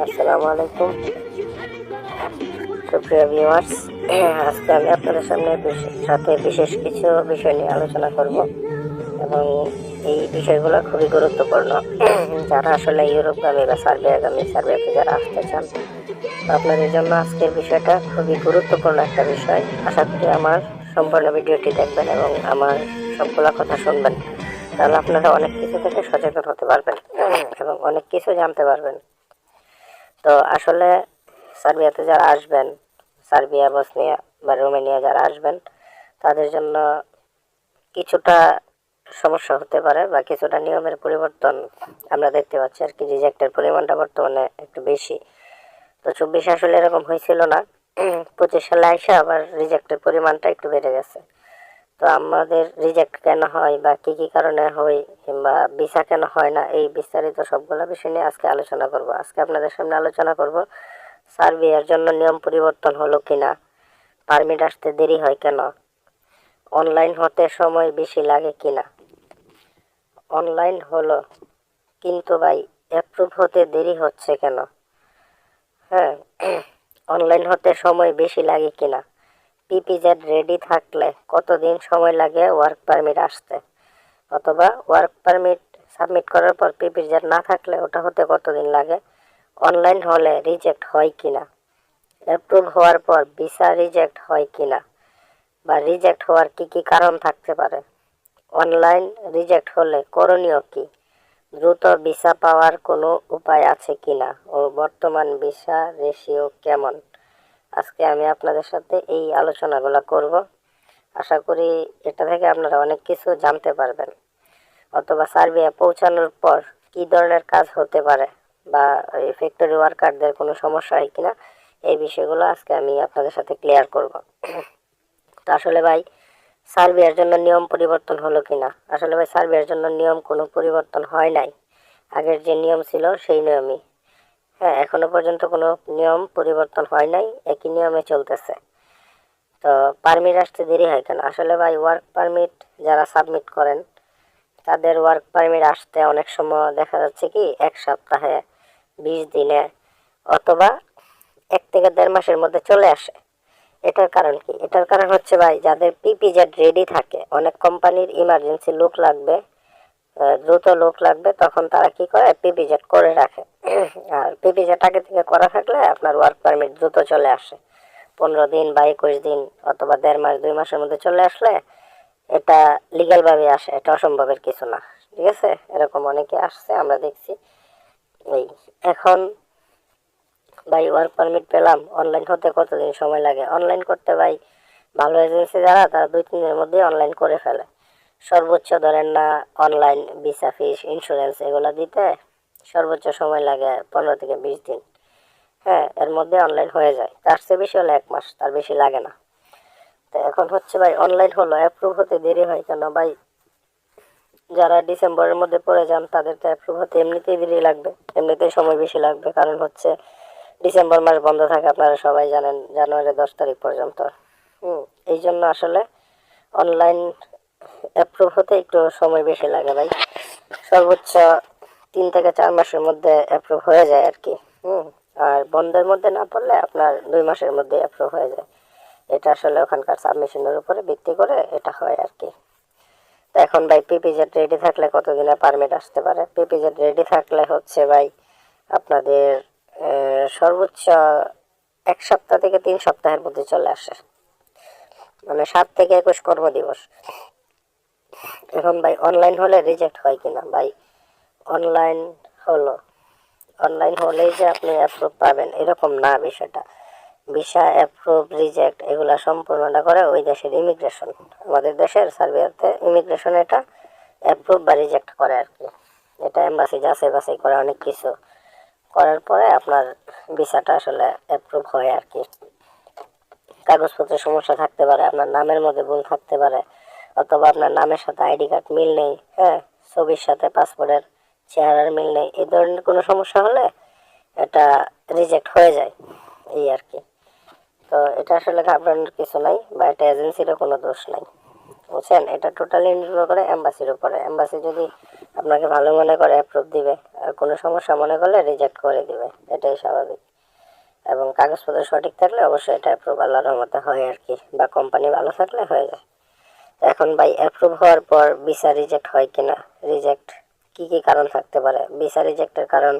আসসালামু আলাইকুম। সুপ্রিয় ভিউয়ার্স আজকে আমি আপনাদের সামনে সাথে বিশেষ কিছু বিষয় নিয়ে আলোচনা করব এবং এই বিষয়গুলো খুবই গুরুত্বপূর্ণ। যারা আসলে ইউরোপগামী বা সার্বিয়াগামী, সার্বিয়াতে যারা আসতে চান, আপনাদের জন্য আজকের বিষয়টা খুবই গুরুত্বপূর্ণ একটা বিষয়। আশা করি আমার সম্পূর্ণ ভিডিওটি দেখবেন এবং আমার সবগুলো কথা শুনবেন। তাহলে আপনারা অনেক কিছু থেকে সচেতন হতে পারবেন এবং অনেক কিছু জানতে পারবেন। তো আসলে সার্বিয়াতে যারা আসবেন, সার্বিয়া, বসনিয়া বা রোমেনিয়া যারা আসবেন, তাদের জন্য কিছুটা সমস্যা হতে পারে বা কিছুটা নিয়মের পরিবর্তন আমরা দেখতে পাচ্ছি আর কি রিজেক্টের পরিমাণটা বর্তমানে একটু বেশি। তো চব্বিশে আসলে এরকম হয়েছিল না। পঁচিশ সালে আইসা আবার রিজেক্টের পরিমাণটা একটু বেড়ে গেছে। তো আমাদের রিজেক্ট কেন হয় বা কি কি কারণে হয় কিংবা ভিসা কেন হয় না, এই বিস্তারিত সবগুলো বিষয় নিয়ে আজকে আলোচনা করব। আজকে আপনাদের সামনে আলোচনা করব সার্বিয়ার জন্য নিয়ম পরিবর্তন হলো কিনা, পারমিট আসতে দেরি হয় কেন অনলাইন হতে সময় বেশি লাগে কিনা। অনলাইন হলো, কিন্তু ভাই অ্যাপ্রুভ হতে দেরি হচ্ছে কেন? হ্যাঁ অনলাইন হতে সময় বেশি লাগে কিনা? পিপিজেড রেডি থাকলে কতদিন সময় লাগে ওয়ার্ক পারমিট আসতে? অথবা ওয়ার্ক পারমিট সাবমিট করার পর পিপিজেড না থাকলে ওটা হতে কতদিন লাগে? অনলাইন হলে রিজেক্ট হয় কি না অ্যাপ্রুভ হওয়ার পর ভিসা রিজেক্ট হয় কি না বা রিজেক্ট হওয়ার কি কি কারণ থাকতে পারে? অনলাইন রিজেক্ট হলে করণীয় কি? দ্রুত ভিসা পাওয়ার কোনো উপায় আছে কিনা? ও বর্তমান ভিসা রেশিও কেমন? আজকে আমি আপনাদের সাথে এই আলোচনাগুলো করব। আশা করি এটা থেকে আপনারা অনেক কিছু জানতে পারবেন। অথবা সার্বিয়া পৌঁছানোর পর কি ধরনের কাজ হতে পারে বা এই ফ্যাক্টরি ওয়ার্কারদের কোনো সমস্যা হয় কিনা, এই বিষয়গুলো আজকে আমি আপনাদের সাথে ক্লিয়ার করব। তো আসলে ভাই সার্বিয়ার জন্য নিয়ম পরিবর্তন হলো কিনা? আসলে ভাই সার্বিয়ার জন্য নিয়ম কোনো পরিবর্তন হয় নাই। আগের যে নিয়ম ছিল সেই নিয়মই। হ্যাঁ এখনও পর্যন্ত কোনো নিয়ম পরিবর্তন হয় নাই, একই নিয়মে চলতেছে। তো পারমিট আসতে দেরি হয় কেন? আসলে ভাই ওয়ার্ক পারমিট যারা সাবমিট করেন, তাদের ওয়ার্ক পারমিট আসতে অনেক সময় দেখা যাচ্ছে কি, এক সপ্তাহে, বিশ দিনে, অথবা এক থেকে দেড় মাসের মধ্যে চলে আসে। এটার কারণ কি? এটার কারণ হচ্ছে ভাই, যাদের পিপিজেড রেডি থাকে, অনেক কোম্পানির ইমার্জেন্সি লোক লাগবে দ্রুত লোক লাগবে, তখন তারা কি করে? পিপিজেড করে রাখে। আর পিপিজেড আগে থেকে করা থাকলে আপনার ওয়ার্ক পারমিট দ্রুত চলে আসে। পনেরো দিন বা একুশ দিন অথবা দেড় মাস, দুই মাসের মধ্যে চলে আসলে এটা লিগ্যালভাবে আসে, এটা অসম্ভবের কিছু না। ঠিক আছে? এরকম অনেকে আসছে, আমরা দেখছি। এই, এখন ভাই ওয়ার্ক পারমিট পেলাম অনলাইন হতে কতদিন সময় লাগে? অনলাইন করতে ভাই ভালো এজেন্সি যারা, তারা দুই, তিন দিনের মধ্যেই অনলাইন করে ফেলে। সর্বোচ্চ ধরেন না অনলাইন ভিসা ফিস ইন্স্যুরেন্স এগুলো দিতে সর্বোচ্চ সময় লাগে পনেরো থেকে বিশ দিন। হ্যাঁ এর মধ্যে অনলাইন হয়ে যায়। তার চেয়ে বেশি হলে এক মাস, তার বেশি লাগে না। তো এখন হচ্ছে ভাই অনলাইন হলো অ্যাপ্রুভ হতে দেরি হয় কেন? ভাই, যারা ডিসেম্বরের মধ্যে পড়ে যান, তাদের তো অ্যাপ্রুভ হতে এমনিতেই দেরি লাগবে। এমনিতেই সময় বেশি লাগবে। কারণ হচ্ছে ডিসেম্বর মাস বন্ধ থাকে, আপনারা সবাই জানেন জানুয়ারি দশ তারিখ পর্যন্ত। হুম, এই জন্য আসলে অনলাইন অ্যাপ্রুভ হতে একটু সময় বেশি লাগে ভাই। সর্বোচ্চ তিন থেকে চার মাসের মধ্যে অ্যাপ্রুভ হয়ে যায় আর কি, হুম? আর বন্ধের মধ্যে না পড়লে আপনার দুই মাসের মধ্যে অ্যাপ্রুভ হয়ে যায়। এটা আসলে ওখানকার সাবমিশনের উপরে ভিত্তি করে এটা হয় আর কি। তো এখন ভাই পিপিজেড রেডি থাকলে কতদিনে পারমিট আসতে পারে? পিপিজেড রেডি থাকলে হচ্ছে ভাই আপনাদের সর্বোচ্চ এক সপ্তাহ থেকে তিন সপ্তাহের মধ্যে চলে আসে। মানে সাত থেকে একুশ কর্মদিবস। এখন ভাই অনলাইন হলে রিজেক্ট হয় কিনা? ভাই অনলাইন হলো। অনলাইন হলেই যে আপনি অ্যাপ্রুভ পাবেন, এরকম না বিষয়টা। ভিসা অ্যাপ্রুভ রিজেক্ট এগুলা সম্পূর্ণটা করে ওই দেশের ইমিগ্রেশন আমাদের দেশের সার্বিয়াতে ইমিগ্রেশন এটা অ্যাপ্রুভ বা রিজেক্ট করে আর কি। এটা এম্বাসি যাচাই বাছাই করে অনেক কিছু। করার পরে আপনার ভিসাটা আসলে অ্যাপ্রুভ হয় আর কি। কাগজপত্রের সমস্যা থাকতে পারে, আপনার নামের মধ্যে ভুল থাকতে পারে, অথবা আপনার নামের সাথে আইডি কার্ড মিল নেই হ্যাঁ ছবির সাথে পাসপোর্টের চেহারার মিল নেই। এই ধরনের কোনো সমস্যা হলে এটা রিজেক্ট হয়ে যায়, এই আর কি। তো এটা আসলে ঘাবড়ানোর কিছু নাই বা এটা এজেন্সিরও কোনো দোষ নাই। বুঝছেন? এটা টোটালি নির্ভর করে এম্বাসির উপরে। এম্বাসি যদি আপনাকে ভালো মনে করে অ্যাপ্রুভ দিবে, আর কোনো সমস্যা মনে করলে রিজেক্ট করে দিবে। এটাই স্বাভাবিক। এবং কাগজপত্র সঠিক থাকলে অবশ্যই এটা অ্যাপ্রুভ আল্লাহর রহমতে হয় আর কি, বা কোম্পানি ভালো থাকলে হয়ে যায়। এখন ভাই অ্যাপ্রুভ হওয়ার পর ভিসা রিজেক্ট হয় কিনা? রিজেক্ট কি কি কারণ থাকতে পারে? ভিসা রিজেক্টের কারণ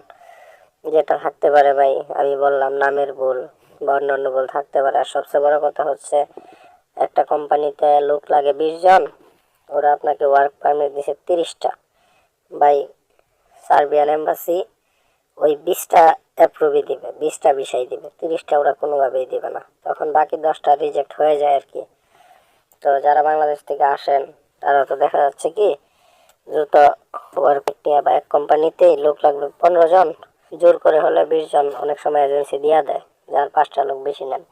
যেটা থাকতে পারে ভাই, আমি বললাম নামের ভুল বা অন্যান্য ভুল থাকতে পারে। আর সবচেয়ে বড় কথা হচ্ছে, একটা কোম্পানিতে লোক লাগে বিশ জন, ওরা আপনাকে ওয়ার্ক পারমিট দিছে তিরিশটা। বাই সার্বিয়ান এম্বাসি ওই বিশটা অ্যাপ্রুভই দিবে, বিশটা বিষয় দিবে, তিরিশটা ওরা কোনোভাবেই দিবে না। তখন বাকি দশটা রিজেক্ট হয়ে যায় আর কি। তো যারা বাংলাদেশ থেকে আসেন, তারা তো দেখা যাচ্ছে কি দ্রুত ওয়ার্ক নিয়ে বা এক কোম্পানিতেই লোক লাগবে পনেরো জন, জোর করে হলে বিশ জন অনেক সময় এজেন্সি দিয়া দেয়, যার পাঁচটা লোক বেশি নেন।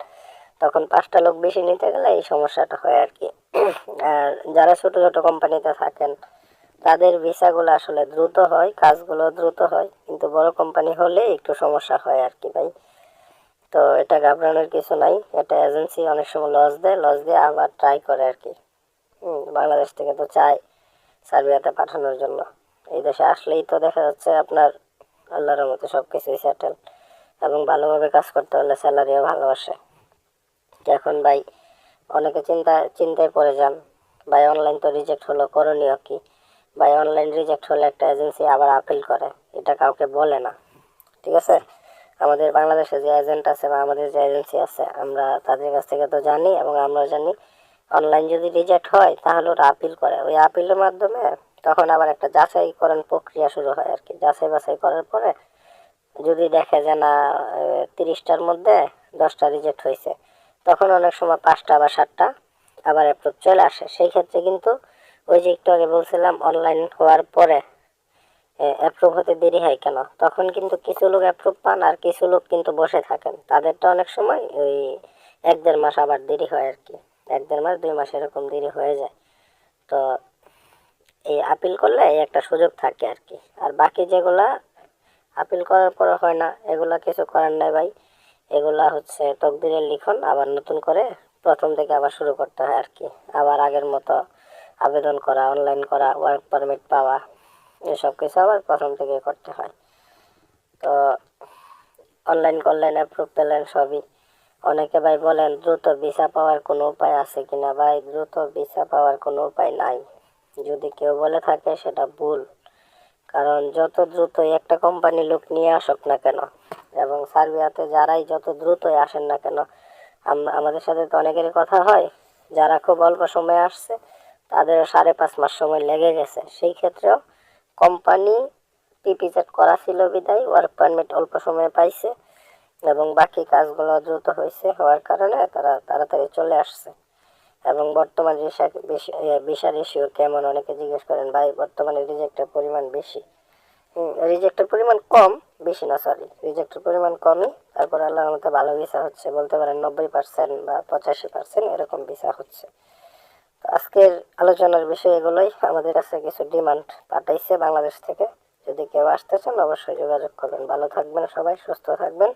তখন পাঁচটা লোক বেশি নিতে গেলে এই সমস্যাটা হয় আর কি। আর যারা ছোট ছোট কোম্পানিতে থাকেন, তাদের ভিসাগুলো আসলে দ্রুত হয়, কাজগুলো দ্রুত হয়, কিন্তু বড় কোম্পানি হলে একটু সমস্যা হয় আর কি ভাই। তো এটা ঘাবড়ানোর কিছু নাই এটা এজেন্সি অনেক সময় লস দেয় লস দিয়ে আবার ট্রাই করে আর কি। বাংলাদেশ থেকে তো চায়। সার্বিয়াতে পাঠানোর জন্য। এই দেশে আসলেই তো দেখা যাচ্ছে আপনার আল্লাহর মতো সব কিছুই সেটেল এবং ভালোভাবে কাজ করতে হলে স্যালারিও ভালো আসে। এখন ভাই, অনেকে চিন্তা, চিন্তায় পড়ে যান, ভাই অনলাইন তো রিজেক্ট হলো, করণীয় কি? ভাই অনলাইন রিজেক্ট হলে একটা এজেন্সি আবার আপিল করে, এটা কাউকে বলে না, ঠিক আছে? আমাদের বাংলাদেশে যে এজেন্ট আছে বা আমাদের যে এজেন্সি আছে, আমরা তাদের কাছ থেকে তো জানি এবং আমরাও জানি অনলাইন যদি রিজেক্ট হয়, তাহলে ওরা আপিল করে। ওই আপিলের মাধ্যমে তখন আবার একটা যাচাইকরণ প্রক্রিয়া শুরু হয় আর কি যাচাই বাছাই করার পরে যদি দেখে যে না তিরিশটার মধ্যে দশটা রিজেক্ট হয়েছে, তখন অনেক সময় পাঁচটা বা সাতটা আবার অ্যাপ্রুভ চলে আসে। সেই ক্ষেত্রে কিন্তু ওই যে একটু আগে বলছিলাম অনলাইন হওয়ার পরে অ্যাপ্রুভ হতে দেরি হয় কেন? তখন কিন্তু কিছু লোক অ্যাপ্রুভ পান আর কিছু লোক কিন্তু বসে থাকেন। তাদেরটা অনেক সময় ওই এক দেড় মাস আবার দেরি হয় আর কি এক দেড় মাস, দুই মাস এরকম দেরি হয়ে যায়। তো এই আপিল করলে এই একটা সুযোগ থাকে আর কি। আর বাকি যেগুলা আপিল করার পরে হয় না, এগুলা কিছু করার নাই ভাই। এগুলা হচ্ছে তকদিরের লিখন, আবার নতুন করে প্রথম থেকে আবার শুরু করতে হয় আর কি। আবার আগের মতো আবেদন করা অনলাইন করা ওয়ার্ক পারমিট পাওয়া, এসব কিছু আবার প্রথম থেকে করতে হয়। তো অনলাইন করলেন অ্যাপ্রুভ পেলেন সবই। অনেকে ভাই বলেন, দ্রুত ভিসা পাওয়ার কোনো উপায় আছে কিনা? ভাই, দ্রুত ভিসা পাওয়ার কোনো উপায় নাই। যদি কেউ বলে থাকে, সেটা ভুল। কারণ যত দ্রুতই একটা কোম্পানি লোক নিয়ে আসুক না কেন, এবং সার্বিয়াতে যারাই যত দ্রুতই আসেন না কেন, আম- আমাদের সাথে তো অনেকেরই কথা হয়, যারা খুব অল্প সময়ে আসছে তাদের সাড়ে পাঁচ মাস সময় লেগে গেছে। সেই ক্ষেত্রেও কোম্পানি পিপিজেড করা ছিল বিদায়, ওয়ার্ক পারমিট অল্প সময়ে পাইছে। এবং বাকি কাজগুলো দ্রুত হয়েছে হওয়ার কারণে তারা তাড়াতাড়ি চলে আসছে। এবং বর্তমান ভিসা রেশিও কেমন অনেকে জিজ্ঞেস করেন, ভাই, বর্তমানে রিজেক্টের পরিমাণ বেশি? রিজেক্টের পরিমাণ কম, বেশি না সরি রিজেক্টের পরিমাণ কমই। তারপর আল্লাহর মতো ভালো ভিসা হচ্ছে, বলতে পারেন নব্বই পার্সেন্ট বা পঁচাশি পার্সেন্ট এরকম ভিসা হচ্ছে। আজকের আলোচনার বিষয় এগুলোই। আমাদের কাছে কিছু ডিমান্ড পাঠাইছে বাংলাদেশ থেকে। যদি কেউ আসতে চান, অবশ্যই যোগাযোগ করবেন। ভালো থাকবেন সবাই, সুস্থ থাকবেন।